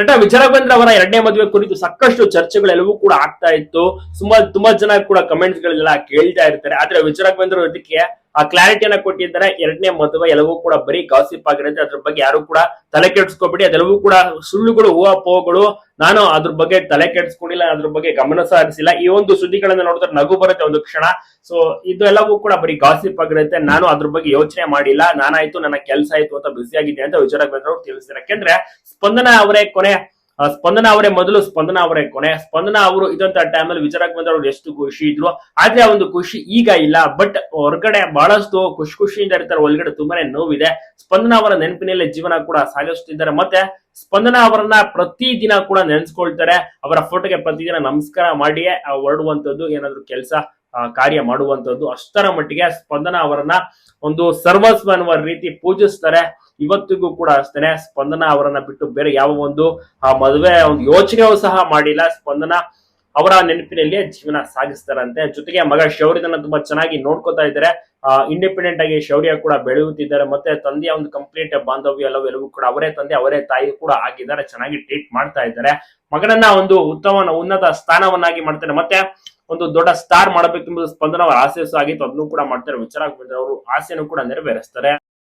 ನಟ ವಿಜಯರಾಘವೇಂದ್ರ ಅವರ ಎರಡನೇ ಮದುವೆ ಕುರಿತು ಸಾಕಷ್ಟು ಚರ್ಚೆಗಳೆಲ್ಲವೂ ಕೂಡ ಆಗ್ತಾ ಇತ್ತು. ತುಂಬಾ ತುಂಬಾ ಜನ ಕೂಡ ಕಮೆಂಟ್ಸ್ ಗಳೆಲ್ಲ ಕೇಳ್ತಾ ಇರ್ತಾರೆ. ಆದ್ರೆ ವಿಜಯರಾಘವೇಂದ್ರ ಇದಕ್ಕೆ ಆ ಕ್ಲಾರಿಟಿಯನ್ನ ಕೊಟ್ಟಿದ್ದಾರೆ. ಎರಡನೇ ಮದುವೆ ಎಲ್ಲವೂ ಕೂಡ ಬರೀ ಗಾಸಿಪ್ ಆಗಿರುತ್ತೆ. ಅದ್ರ ಬಗ್ಗೆ ಯಾರು ಕೂಡ ತಲೆ ಕೆಡಿಸ್ಕೊಬಿಡಿ. ಅದೆಲ್ಲವೂ ಕೂಡ ಸುಳ್ಳುಗಳು ಹೂವಾಪೋಗಳು ನಾನು ಅದ್ರ ಬಗ್ಗೆ ತಲೆ ಕೆಡಿಸ್ಕೊಂಡಿಲ್ಲ, ಅದ್ರ ಬಗ್ಗೆ ಗಮನ ಹರಿಸಿಲ್ಲ ಈ ಒಂದು ಸುದ್ದಿಗಳನ್ನ ನೋಡಿದ್ರೆ ನಗು ಬರುತ್ತೆ ಒಂದು ಕ್ಷಣ. ಸೊ ಇದೆಲ್ಲವೂ ಕೂಡ ಬರೀ ಗಾಸಿಪ್ ಆಗಿರುತ್ತೆ. ನಾನು ಅದ್ರ ಬಗ್ಗೆ ಯೋಚನೆ ಮಾಡಿಲ್ಲ. ನಾನಾಯ್ತು, ನನ್ನ ಕೆಲಸ ಆಯ್ತು ಅಂತ ಬ್ಯುಸಿ ಆಗಿದ್ದೆ ಅಂತ ವಿಜಯರಾಘವೇಂದ್ರ ಅವರು ತಿಳಿಸಿದ್ದಾರೆ ಯಾಕೆಂದ್ರೆ ಸ್ಪಂದನ ಅವರೇ ಕೊನೆ ಸ್ಪಂದನ ಅವರೇ ಮೊದಲು, ಸ್ಪಂದನ ಅವರೇ ಕೊನೆ. ಸ್ಪಂದನ ಅವರು ಇದಂತ ಟೈಮಲ್ಲಿ ವಿಜಯರಾಘವೇಂದ್ರ ಅವರು ಎಷ್ಟು ಖುಷಿ ಇದ್ರು. ಆದ್ರೆ ಒಂದು ಖುಷಿ ಈಗ ಇಲ್ಲ. ಬಟ್ ಹೊರಗಡೆ ಬಹಳಷ್ಟು ಖುಷಿ ಖುಷಿಯಿಂದ ಇರ್ತಾರೆ. ಒಳಗಡೆ ತುಂಬಾನೇ ನೋವಿದೆ. ಸ್ಪಂದನ ಅವರ ನೆನಪಿನಲ್ಲಿ ಜೀವನ ಕೂಡ ಸಾಗಿಸ್ತಿದ್ದಾರೆ. ಮತ್ತೆ ಸ್ಪಂದನ ಅವರನ್ನ ಪ್ರತಿ ದಿನ ಕೂಡ ನೆನೆಸ್ಕೊಳ್ತಾರೆ. ಅವರ ಫೋಟೋಗೆ ಪ್ರತಿದಿನ ನಮಸ್ಕಾರ ಮಾಡಿಯೇ ಆ ಹೊರಡುವಂತದ್ದು ಏನಾದ್ರು ಕೆಲಸ ಕಾರ್ಯ ಮಾಡುವಂತದ್ದು ಅಷ್ಟರ ಮಟ್ಟಿಗೆ ಸ್ಪಂದನ ಅವರನ್ನ ಒಂದು ಸರ್ವಸ್ವ ಅನ್ನುವ ರೀತಿ ಪೂಜಿಸ್ತಾರೆ. ಇವತ್ತಿಗೂ ಕೂಡ ಅಷ್ಟೇನೆ ಸ್ಪಂದನ ಅವರನ್ನ ಬಿಟ್ಟು ಬೇರೆ ಯಾವ ಒಂದು, ಆ, ಮದುವೆ ಒಂದು ಯೋಚನೆಯೂ ಸಹ ಮಾಡಿಲ್ಲ. ಸ್ಪಂದನ ಅವರ ನೆನಪಿನಲ್ಲಿ ಜೀವನ ಸಾಗಿಸ್ತಾರಂತೆ. ಜೊತೆಗೆ ಮಗ ಶೌರ್ಯದನ್ನ ತುಂಬಾ ಚೆನ್ನಾಗಿ ನೋಡ್ಕೋತಾ ಇದ್ದಾರೆ. ಇಂಡಿಪೆಂಡೆಂಟ್ ಆಗಿ ಶೌರ್ಯ ಕೂಡ ಬೆಳೆಯುತ್ತಿದ್ದಾರೆ. ಮತ್ತೆ ತಂದೆಯ ಒಂದು ಕಂಪ್ಲೀಟ್ ಬಾಂಧವ್ಯ ಎಲ್ಲವೂ ಎಲ್ಲವೂ ಕೂಡ ಅವರೇ ತಂದೆ, ಅವರೇ ತಾಯಿ ಕೂಡ ಆಗಿದ್ದಾರೆ. ಚೆನ್ನಾಗಿ ಟ್ರೀಟ್ ಮಾಡ್ತಾ ಇದ್ದಾರೆ. ಮಗನನ್ನ ಒಂದು ಉತ್ತಮ, ಉನ್ನತ ಸ್ಥಾನವನ್ನಾಗಿ ಮಾಡ್ತಾರೆ. ಮತ್ತೆ ಒಂದು ದೊಡ್ಡ ಸ್ಟಾರ್ ಮಾಡಬೇಕೆಂಬುದು ಸ್ಪಂದನ ಅವರ ಆಸೆ ಆಗಿತ್ತು. ಅದನ್ನು ಕೂಡ ಮಾಡ್ತಾರೆ. ವಿಚಾರ ಅವರು ಆಸೆಯನ್ನು ಕೂಡ ನೆರವೇರಿಸ್ತಾರೆ.